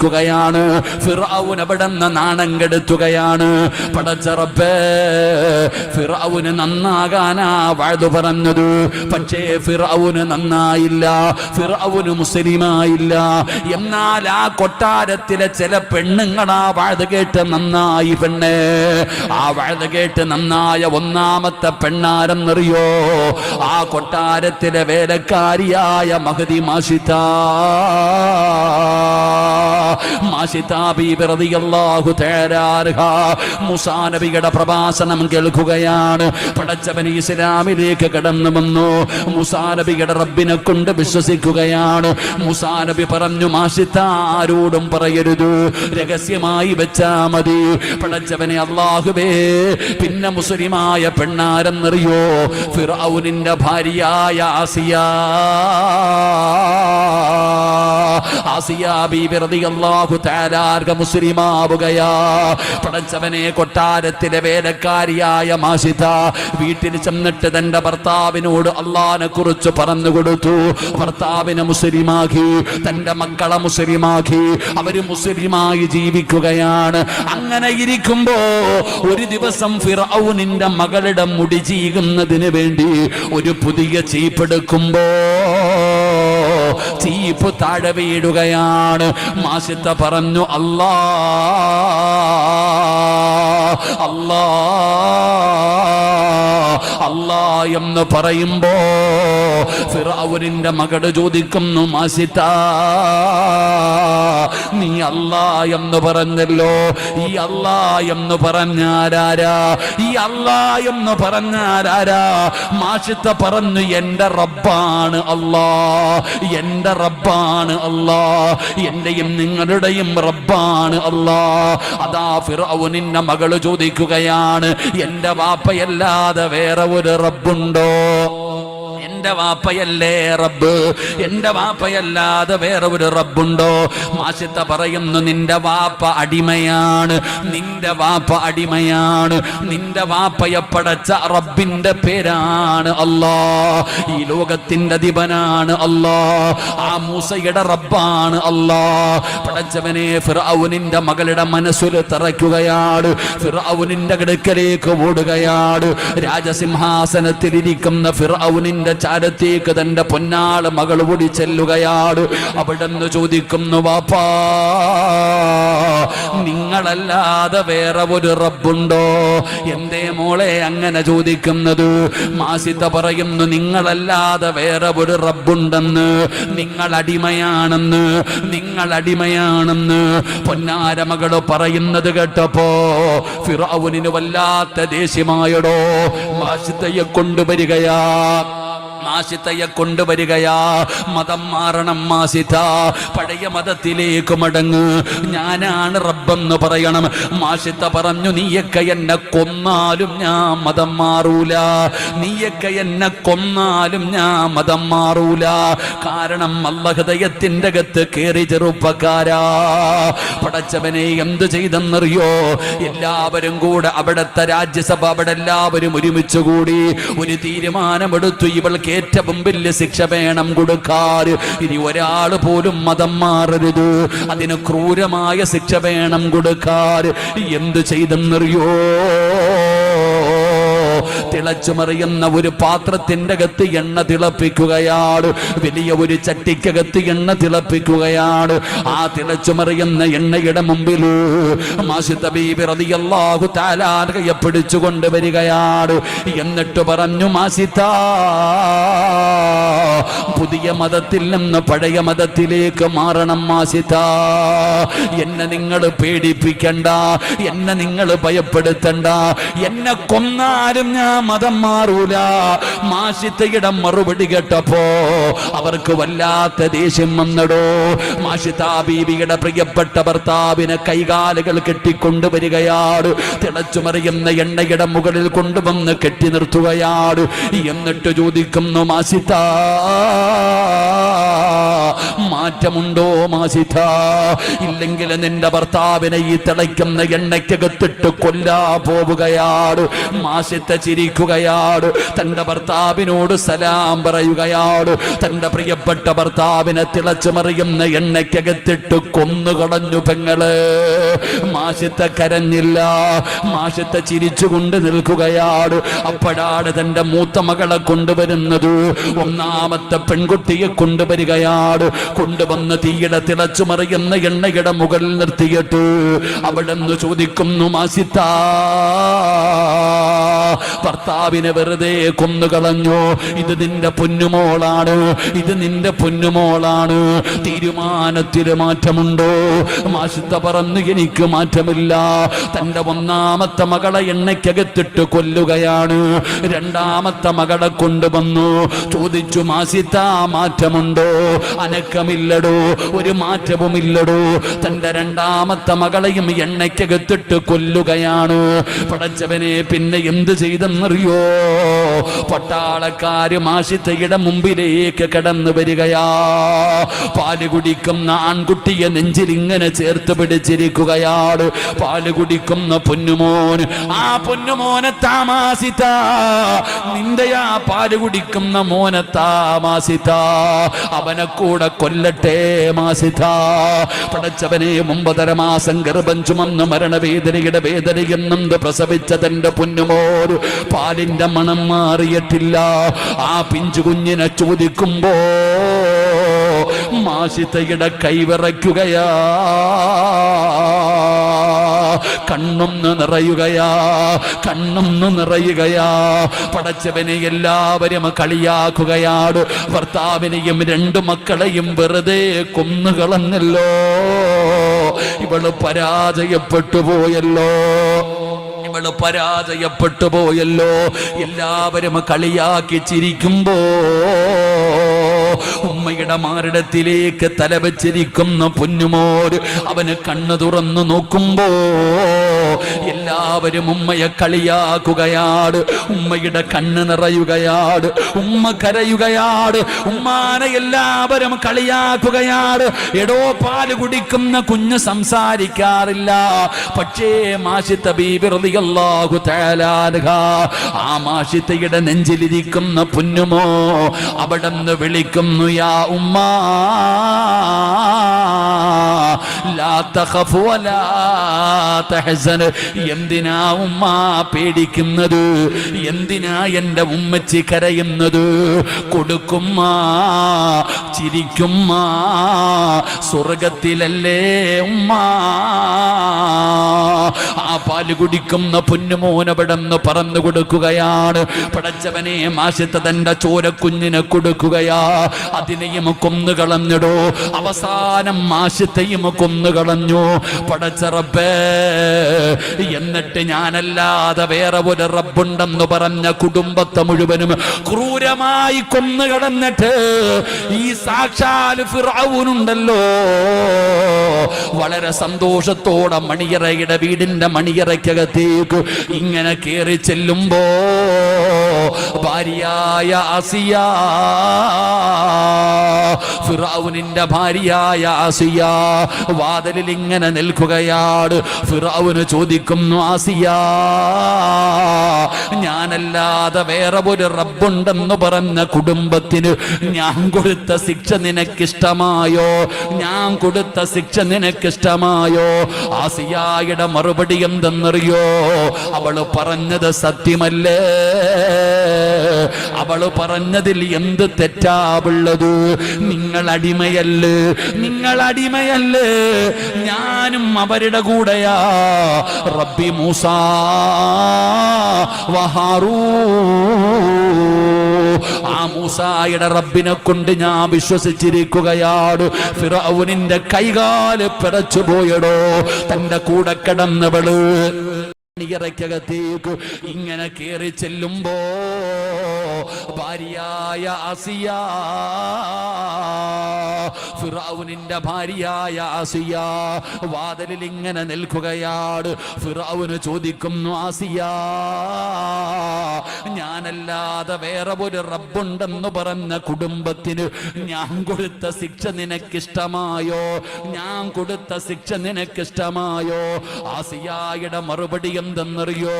ക്കുകയാണ് ഫിറൌൻ അവിടെന്ന് നാണം കെടുത്തുകയാണ് പടച്ചറപ്പേ ഫിറാവുന് നന്നാകാനാ വാഴ്തു പറഞ്ഞത്. പക്ഷേ ഫിറാവുന് നന്നായില്ല. ഫിറാവുന് മുസ്ലിമായില്ല. എന്നാൽ ആ കൊട്ടാരത്തിലെ ചില പെണ്ണുങ്ങളാ വാഴ്ത് കേട്ട് നന്നായി പെണ്ണേ. ആ വാഴ്ത് കേട്ട് നന്നായ ഒന്നാമത്തെ പെണ്ണാരെന്നറിയോ? ആ കൊട്ടാരത്തിലെ വേലക്കാരിയായ മഹതി മാഷിത മാഷിത ബീബി റളിയല്ലാഹു തആല അൻഹ മൂസാ നബിയുടെ പ്രഭാഷണം കേൾക്കുകയാണ്. പടച്ചവൻ ഇസ്ലാമിലേക്ക് കടന്നു വന്നു. മൂസാ നബിയുടെ റബ്ബിനെ കൊണ്ട് വിശ്വസിക്കുകയാണ്. മൂസാ നബി പറഞ്ഞു മാഷിത്ത ആരോടും പറയരുത്. രഹസ്യമായി വെച്ചാ മതി. പടച്ചവനെ അള്ളാഹുവേ പിന്നെ മുസ്ലിമായ പെണ്ണാരെന്നറിയോ? ഫിറൌനിന്റെ ഭാര്യയായ ആസിയ. മുസ്ലിമാവുകയാ. പടച്ചവനെ കൊട്ടാരത്തിലെ വേലക്കാരിയായ മാഷിത വീട്ടിൽ ചെന്നിട്ട് തന്റെ ഭർത്താവിനോട് അള്ളാനെ കുറിച്ച് പറഞ്ഞു കൊടുത്തു. ഭർത്താവിനെ മുസ്ലിമാക്കി തന്റെ മക്കളെ മുസ്ലിമാക്കി. അവർ മുസ്ലിമായി ജീവിക്കുകയാണ്. അങ്ങനെ ഇരിക്കുമ്പോ ഒരു ദിവസം ഫിറൌനിന്റെ മകളുടെ മുടി ചീകുന്നതിന് വേണ്ടി ഒരു പുതിയ ചീപ്പെടുക്കുമ്പോ ചീപ്പ് താഴെ വീടുകയാണ് മാസിത്ത പറഞ്ഞു അല്ലാ അല്ലാ. അല്ലാ എന്ന് പറയുമ്പോ ഫിറാവുരിന്റെ മകട് ചോദിക്കുന്നു മാസിത്ത നീ അല്ല എന്ന് പറഞ്ഞല്ലോ. ഈ അല്ല എന്ന് പറഞ്ഞാരാരാ? ഈ അല്ല എന്ന് പറഞ്ഞാരാരാ? മാഷിത്ത പറഞ്ഞു എന്റെ റബ്ബാണ് അല്ലാ എന്റെ റബ്ബാണ് അല്ലാ എന്റെയും നിങ്ങളുടെയും റബ്ബാണ് അല്ലാ. അതാ ഫിറൌനിന്റെ മകൾ ചോദിക്കുകയാണ് എന്റെ വാപ്പയല്ലാതെ വേറെ ഒരു റബ്ബുണ്ടോ? എന്റെ വാപ്പയല്ലേ റബ്ബ്? എന്റെ വാപ്പയല്ലാതെ വേറെ ഒരു റബ്ബുണ്ടോ? മാസിത്ത പറയുന്നു നിന്റെ വാപ്പ അടിമയാണ് നിന്റെ വാപ്പ അടിമയാണ് നിന്റെ വാപ്പയെ പടച്ച റബ്ബിന്റെ പേരാണ് അല്ലാ. ഈ ലോകത്തിന്റെ അധിപനാണ് അല്ലാ. ആ മൂസയുടെ റബ്ബാണ് അല്ലാ. പടച്ചവനെ ഫിറൌനിന്റെ മകളുടെ മനസ്സിൽ തറയ്ക്കുകയാണ് ഫിറൌനിന്റെ കിടക്കലേക്ക് ഓടുകയാണ്. രാജസിംഹാസനത്തിലിരിക്കുന്ന ഫിറൌനിന്റെ ചാരത്തേക്ക് തന്റെ പൊന്നാൾ മകൾ ഓടി ചെല്ലുകയാണ് അവിടെ നിന്ന് ചോദിക്കുന്നു വാപ്പാ നിങ്ങളല്ലാതെ വേറെ ഒരു റബ്ബുണ്ടോ? എന്തേ മോളെ? അങ്ങനെ ചോദിക്കുന്നത്. മാസിത പറയുന്നു നിങ്ങളല്ലാതെ വേറെ ഒരു റബ്ബുണ്ടെന്ന്. നിങ്ങൾ അടിമയാണെന്ന്. നിങ്ങൾ അടിമയാണെന്ന്. പൊന്നാര മകൾ പറയുന്നത് കേട്ടപ്പോ ഫിറാവുനിന് വല്ലാത്ത ദേഷ്യമായടോ. മാസിതയെ കൊണ്ടുവരികയാ. മാസിത്തയെ കൊണ്ടുവരികയാ. മതം മാറണം മാസിത പഴയ മതത്തിലേക്ക് മടങ്ങ്. ഞാനാണ് റബ്ബെന്ന് പറയണം. മാസിത്ത പറഞ്ഞു നീയൊക്കെ എന്നെ കൊന്നാലും ഞാൻ മതം മാറൂല. നീയൊക്കെ എന്നെ കൊന്നാലും ഞാൻ മതം മാറൂല. കാരണം അല്ല ഹൃദയത്തിന്റെ അകത്ത് കയറി ചെറുപ്പക്കാരാ. പടച്ചവനെ എന്തു ചെയ്തെന്നറിയോ? എല്ലാവരും കൂടെ അവിടുത്തെ രാജ്യസഭ അവിടെ എല്ലാവരും ഒരുമിച്ച് കൂടി ഒരു തീരുമാനമെടുത്തു. ഇവൾക്ക് ഏറ്റവും വലിയ ശിക്ഷ വേണം കൊടുക്കാൻ ഇനി ഒരാൾ പോലും മതം മാറരുത്. അതിന് ക്രൂരമായ ശിക്ഷ വേണം കൊടുക്കാൻ എന്ത് ചെയ്തെന്നറിയോ? തിളച്ചു മറിയുന്ന ഒരു പാത്രത്തിന്റെ അകത്ത് എണ്ണ തിളപ്പിക്കുകയാണ്. വലിയ ഒരു ചട്ടിക്കകത്ത് എണ്ണ തിളപ്പിക്കുകയാണ്. ആ തിളച്ചു മറിയുന്ന എണ്ണയുടെ മുമ്പിൽ മാസിത്ത ബീബി റളിയല്ലാഹു താലാകയെ പിടിച്ചു കൊണ്ടുവരികയാണ് എന്നിട്ട് പറഞ്ഞു മാസിത്ത പുതിയ മതത്തിൽ നിന്ന് പഴയ മതത്തിലേക്ക് മാറണം മാസിത്ത എന്നെ നിങ്ങൾ പേടിപ്പിക്കണ്ട എന്നെ നിങ്ങൾ ഭയപ്പെടുത്തണ്ട. എന്നെ കൊന്നാലും ഞാൻ മതം മാറൂല. മാഷിത്തയുടെ മറുപടി കേട്ടപ്പോ അവർക്ക് വല്ലാത്ത ദേഷ്യം വന്നടോ. മാഷിത്താ ബീവിയുടെ പ്രിയപ്പെട്ട ഭർത്താവിനെ കൈകാലുകൾ കെട്ടിക്കൊണ്ടുവരികയാണ് തിളച്ചു മറിയുന്ന എണ്ണയുടെ മുകളിൽ കൊണ്ടുവന്ന് കെട്ടി നിർത്തുകയാണ് എന്നിട്ട് ചോദിക്കുന്നു മാസിത്ത മാറ്റമുണ്ടോ മാസിത ഇല്ലെങ്കിൽ നിന്റെ ഭർത്താവിനെ ഈ തിളയ്ക്കുന്ന എണ്ണയ്ക്കകത്തിട്ട് കൊല്ലാ പോവുകയാണ് മാസിത്ത ചിരിക്കും വിളിക്കുകയാണ് തന്റെ ഭർത്താവിനോട് സലാം പറയുകയാണ് തന്റെ പ്രിയപ്പെട്ട ഭർത്താവിനെ തിളച്ചു മറിയുന്ന എണ്ണയ്ക്കകത്തിട്ട് കൊന്നുകളഞ്ഞു പെങ്ങൾ. മാഷത്തെ കരഞ്ഞില്ല. മാഷത്തെ ചിരിച്ചുകൊണ്ട് നിൽക്കുകയാണ് അപ്പോഴാണ് തന്റെ മൂത്ത മകളെ കൊണ്ടുവരുന്നത്. ഒന്നാമത്തെ പെൺകുട്ടിയെ കൊണ്ടുവരികയാണ് കൊണ്ടുവന്ന് തീയുടെ തിളച്ചു മറിയുന്ന എണ്ണയുടെ മുകളിൽ നിർത്തിയിട്ട് അവിടെ നിന്ന് ചോദിക്കുന്നു മാസിത്ത ഭർത്താവിനെ വെറുതെ കൊന്നുകളഞ്ഞു. ഇത് നിന്റെ പൊന്നുമോളാണ്. ഇത് നിന്റെ പൊന്നുമോളാണ്. തീരുമാനത്തിൽ മാറ്റമുണ്ടോ? മാശുദ്ധ പറഞ്ഞു എനിക്ക് മാറ്റമില്ല. തന്റെ ഒന്നാമത്തെ മകളെ എണ്ണയ്ക്കകത്തിട്ട് കൊല്ലുകയാണ്. രണ്ടാമത്തെ മകളെ കൊണ്ടുവന്നു. ചോദിച്ചു മാസിത്ത മാറ്റമുണ്ടോ? അനക്കമില്ലടോ. ഒരു മാറ്റവുമില്ലടോ. തന്റെ രണ്ടാമത്തെ മകളെയും എണ്ണയ്ക്കകത്തിട്ട് കൊല്ലുകയാണ്. പടച്ചവനെ പിന്നെ എന്ത് ചെയ്തെന്നറിയോ? പട്ടാളക്കാര് മാഷിത്തയുടെ മുമ്പിലേക്ക് കടന്നു വരികയാ. പാൽ കുടിക്കുന്ന ആൺകുട്ടിയെ നെഞ്ചിൽ ഇങ്ങനെ ചേർത്ത് പിടിച്ചിരിക്കുകയാണ്. പാൽ കുടിക്കുന്ന പൊന്നുമോൻ. ആ പൊന്നുമോനെ താമാസിത്ത ആ പാൽ കുടിക്കുന്ന മോനത്താ മാസിത. അവനെ കൂടെ കൊല്ലട്ടെ മാസിത. പടച്ചവനെ ഒമ്പതര മാസം ഗർഭം ചുമന്ന് മരണവേദനയുടെ വേദനയെന്നും പ്രസവിച്ച തന്റെ പൊന്നുമോർ പാലിന്റെ മണം മാറിയിട്ടില്ല. ആ പിഞ്ചു കുഞ്ഞിനെ ചോദിക്കുമ്പോ മാസിതയുടെ കൈവിറയ്ക്കുകയാ കണ്ണൊന്ന് നിറയുകയാ കണ്ണൊന്ന് നിറയുകയാ. പടച്ചവനെ എല്ലാവരും കളിയാക്കുകയാണ് ഭർത്താവിനെയും രണ്ടു മക്കളെയും വെറുതെ കൊന്നുകളഞ്ഞല്ലോ ഇവൾ പരാജയപ്പെട്ടു പോയല്ലോ. ഇവൾ പരാജയപ്പെട്ടു പോയല്ലോ. എല്ലാവരും കളിയാക്കി ചിരിക്കുമ്പോ ഉമ്മയുടെ മാറിടത്തിലേക്ക് തലവച്ചിരിക്കുന്ന പൊന്നുമോര് അവന് കണ്ണു തുറന്നു നോക്കുമ്പോ എല്ലാവരും ഉമ്മയെ കളിയാക്കുകയാണ്. ഉമ്മയുടെ കണ്ണ് നിറയുകയാണ്. ഉമ്മ കരയുകയാണ്. ഉമ്മാനെ എല്ലാവരും കളിയാക്കുകയാണ്. എടോ പാൽ കുടിക്കുന്ന കുഞ്ഞ് സംസാരിക്കാറില്ല. പക്ഷേ മാഷിത്ത ബീബിറിയാഹു തേലാനുക ആ മാഷിത്തയുടെ നെഞ്ചിലിരിക്കുന്ന പുന്നുമോ? അവിടെ നിന്ന് വിളിക്കുന്നു യാ ഉമ്മ. ലാ തഖഫ് വലാ തഹ്സൻ എന്തിനാ ഉമ്മ പേടിക്കുന്നത്? എന്തിനാ എന്റെ ഉമ്മച്ചി കരയുന്നത്? കൊടുക്കുമ്മ ചിരിക്കുമ്മ സ്വർഗത്തിലല്ലേ ഉമ്മ? ആ പാൽ കുടിക്കുന്ന പൊന്നുമോനവിടെന്ന് പറന്നു കൊടുക്കുകയാണ്. പടച്ചവനെ മാശത്ത് തന്റെ ചോരക്കുഞ്ഞിനെ കൊടുക്കുകയാ. അതിനെയും കൊന്നു കളഞ്ഞിടോ. അവസാനം മാശത്തെയും കൊന്നു കളഞ്ഞു. പടച്ചറബേ എന്നിട്ട് ഞാനല്ലാതെ വേറെ ഒരു റബ്ബുണ്ടെന്ന് പറഞ്ഞ കുടുംബത്തെ മുഴുവനും ക്രൂരമായി കൊന്നു കളഞ്ഞിട്ട് ഈ സാക്ഷാൽ ഫിറാവൂനുണ്ടല്ലോ വളരെ സന്തോഷത്തോടെ മണിയറയുടെ വീടിന്റെ മണിയറയ്ക്കകത്തേക്ക് ഇങ്ങനെ കയറി ചെല്ലുമ്പോ ഭാര്യയായ അസിയ ഫിറാവുനിന്റെ ഭാര്യയായ ആസിയ വാതിലിൽ ഇങ്ങനെ നിൽക്കുകയാണ്. ഫിറാവുന് ചോദിക്കുന്നു ആസിയ ഞാനല്ലാതെ വേറെ ഒരു റബ്ബുണ്ടെന്ന് പറഞ്ഞ കുടുംബത്തിന് ഞാൻ കൊടുത്ത ശിക്ഷ നിനക്കിഷ്ടമായോ? ഞാൻ കൊടുത്ത ശിക്ഷ നിനക്കിഷ്ടമായോ? ആസിയായുടെ മറുപടി എന്തെന്നറിയോ? അവൾ പറഞ്ഞത് സത്യമല്ലേ? അവൾ പറഞ്ഞതിൽ എന്ത് തെറ്റാവുള്ളത് നിങ്ങൾ അടിമയല്ലേ? നിങ്ങൾ അടിമയല്ലേ? ഞാനും അവരുടെ കൂടെയാ. റബ്ബി മൂസ വഹാറൂ. ആ മൂസായുടെ റബ്ബിനെ കൊണ്ട് ഞാൻ വിശ്വസിച്ചിരിക്കുകയാണ്. ഫിറൌനിന്റെ കൈകാൽ പിടച്ചു പോയടോ തന്റെ കൂടെ കിടന്നവൾ ിയറയ്ക്കകത്തേക്ക് ഇങ്ങനെ കയറി ചെല്ലുമ്പോ ഭാര്യയായ അസിയ ഫിറൌനിന്റെ ഭാര്യയായ ആസിയ വാതിലിൽ ഇങ്ങനെ നിൽക്കുകയാണ് ഫിറാവുന് ചോദിക്കുന്നു ആസിയ ഞാനല്ലാതെ വേറെ ഒരു റബ്ബുണ്ടെന്ന് പറഞ്ഞ കുടുംബത്തിന് ഞാൻ കൊടുത്ത ശിക്ഷ നിനക്കിഷ്ടമായോ? ഞാൻ കൊടുത്ത ശിക്ഷ നിനക്കിഷ്ടമായോ? ആസിയായുടെ മറുപടി എന്തെന്നറിയോ?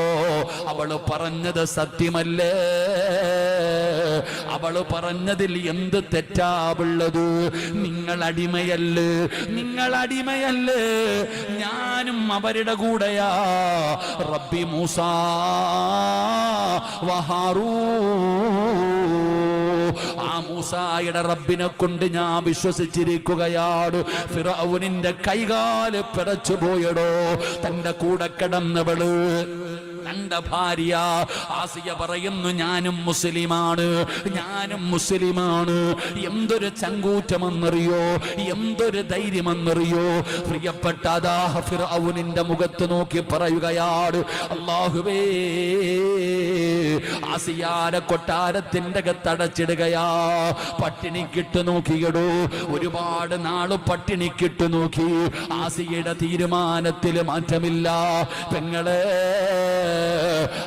അവൾ പറഞ്ഞത് സത്യമല്ലേ? അവൾ പറഞ്ഞതിൽ എന്ത് തെറ്റാവുള്ളത് നിങ്ങൾ അടിമയല്ലേ? നിങ്ങൾ അടിമയല്ലേ? ഞാനും അവരുടെ കൂടെയാ. റബ്ബി മൂസ വഹാറൂ ആ മൂസായുടെ റബ്ബിനെ കൊണ്ട് ഞാൻ വിശ്വസിച്ചിരിക്കുകയാണ്. ഫിറൌനിന്റെ കൈകാൽ പിടച്ചു പോയടോ തന്റെ കൂടെ കിടന്നവൾ. തന്റെ ഭാര്യ ആസിയ പറയുന്നു ഞാനും മുസ്ലിമാണ് ഞാനും മുസ്ലിമാണ്. എന്തൊരു ചങ്കൂറ്റമെന്നറിയോ? എന്തൊരു ധൈര്യമെന്നറിയോ? പ്രിയപ്പെട്ട അതാഹഫിർ ഫിറൌനിന്റെ മുഖത്ത് നോക്കി പറയുകയാണ് അള്ളാഹുവേ. ആസിയാര കൊട്ടാരത്തിന്റെ കത്തടച്ചിടുകയാ പട്ടിണി കിട്ടു നോക്കിയിടൂ. ഒരുപാട് നാൾ പട്ടിണി കിട്ടു നോക്കി. ആസിയുടെ തീരുമാനത്തിൽ മാറ്റമില്ല. പെങ്ങളെ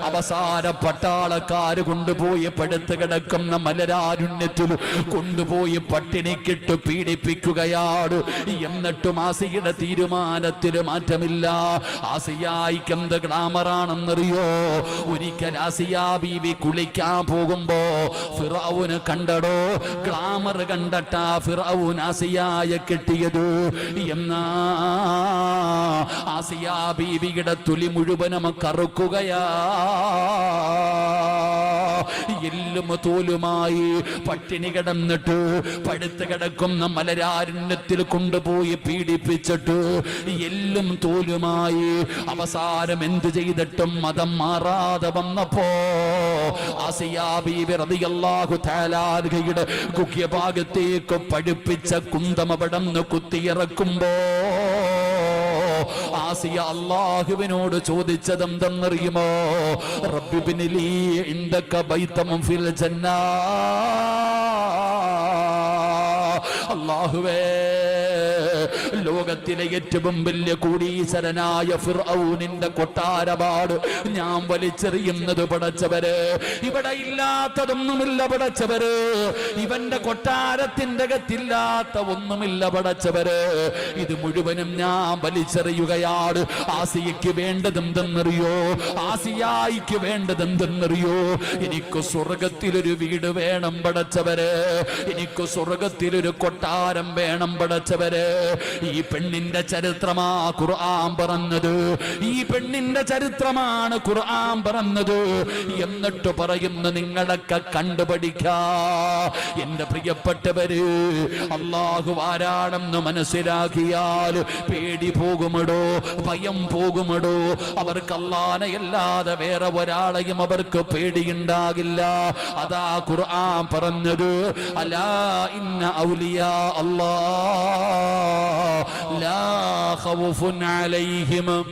അവസാന പട്ടാളക്കാര് കൊണ്ടുപോയി പടുത്ത് കിടക്കുന്ന മലരാരുണ്യത്തിൽ കൊണ്ടുപോയി പട്ടിണിക്കിട്ട് പീഡിപ്പിക്കുകയാണ്. എന്നിട്ടും ആസിയുടെ തീരുമാനത്തിൽ മാറ്റമില്ല. ആസിയായിക്ക് എന്ത് ഗ്ലാമറാണെന്നറിയോ ഒരിക്കൽ ആസിയാ ബീവി കുളിക്കാൻ പോകുമ്പോ ഫിറാവുന് കണ്ടടോ? ഗ്ലാമർ കണ്ടട്ടാ ഫിറാവു ആസിയായെ കിട്ടിയത്. എന്നാ ആസിയാ ബീവിയുടെ തുലി മുഴുവനും എല്ലും തോലുമായി പട്ടിണി കിടന്നിട്ട് പടുത്ത് കിടക്കുന്ന മലരാരണ്യത്തിൽ കൊണ്ടുപോയി പീഡിപ്പിച്ചിട്ട്. എല്ലും തോലുമായി അവസാനം എന്ത് ചെയ്തിട്ടും മതം മാറാതെ വന്നപ്പോ കുക്യഭാഗത്തേക്ക് പഠിപ്പിച്ച കുന്തം അവിടന്ന് കുത്തിയിറക്കുമ്പോ ആസിയ അള്ളാഹുവിനോട് ചോദിച്ചത് എന്തെന്നറിയുമോ? റബ്ബിബിനിലീ ഇന്ദക ബൈതം ഫിൽ ജന്നാ. അള്ളാഹുവേ ലോകത്തിലെ ഏറ്റവും വലിയ കൂടീശ്വരനായ ഫിർഔനിന്റെ കൊട്ടാരപാട് ഞാൻ വലിച്ചെറിയുന്നത് പടച്ചവര്. ഇവിടെ ഇല്ലാത്തതൊന്നുമില്ല പടച്ചവര്. ഇവന്റെ കൊട്ടാരത്തിന്റെ അകത്തില്ലാത്ത ഒന്നുമില്ല പടച്ചവര്. ഇത് മുഴുവനും ഞാൻ വലിച്ചെറിയുകയാണ്. ആസിയയ്ക്ക് വേണ്ടതെന്തെന്നറിയോ? ആസിയായിക്ക് വേണ്ടതെന്തെന്നറിയോ? എനിക്ക് സ്വർഗത്തിലൊരു വീട് വേണം പടച്ചവര്. എനിക്ക് സ്വർഗത്തിലൊരു കൊട്ടാരം വേണം പടച്ചവര്. ഈ പെണ്ണിന്റെ ചരിത്രമാ ഖുർആൻ പറഞ്ഞത്. ഈ പെണ്ണിന്റെ ചരിത്രമാണ് ഖുർആൻ പറഞ്ഞത്. എന്നിട്ട് പറയുന്നു നിങ്ങളൊക്കെ കണ്ടുപഠിക്കാ. എന്റെ പ്രിയപ്പെട്ടവര് അള്ളാഹു ആരാണെന്ന് മനസ്സിലാക്കിയാൽ പേടി പോകുമടോ? ഭയം പോകുമടോ? അവർക്ക് അല്ലാതെ വേറെ ഒരാളെയും അവർക്ക് പേടിയുണ്ടാകില്ല. അതാ ഖുർആൻ പറഞ്ഞത്. അലാ ഇന്ന ഔലിയ അല്ലാ. لا خوف عليهم.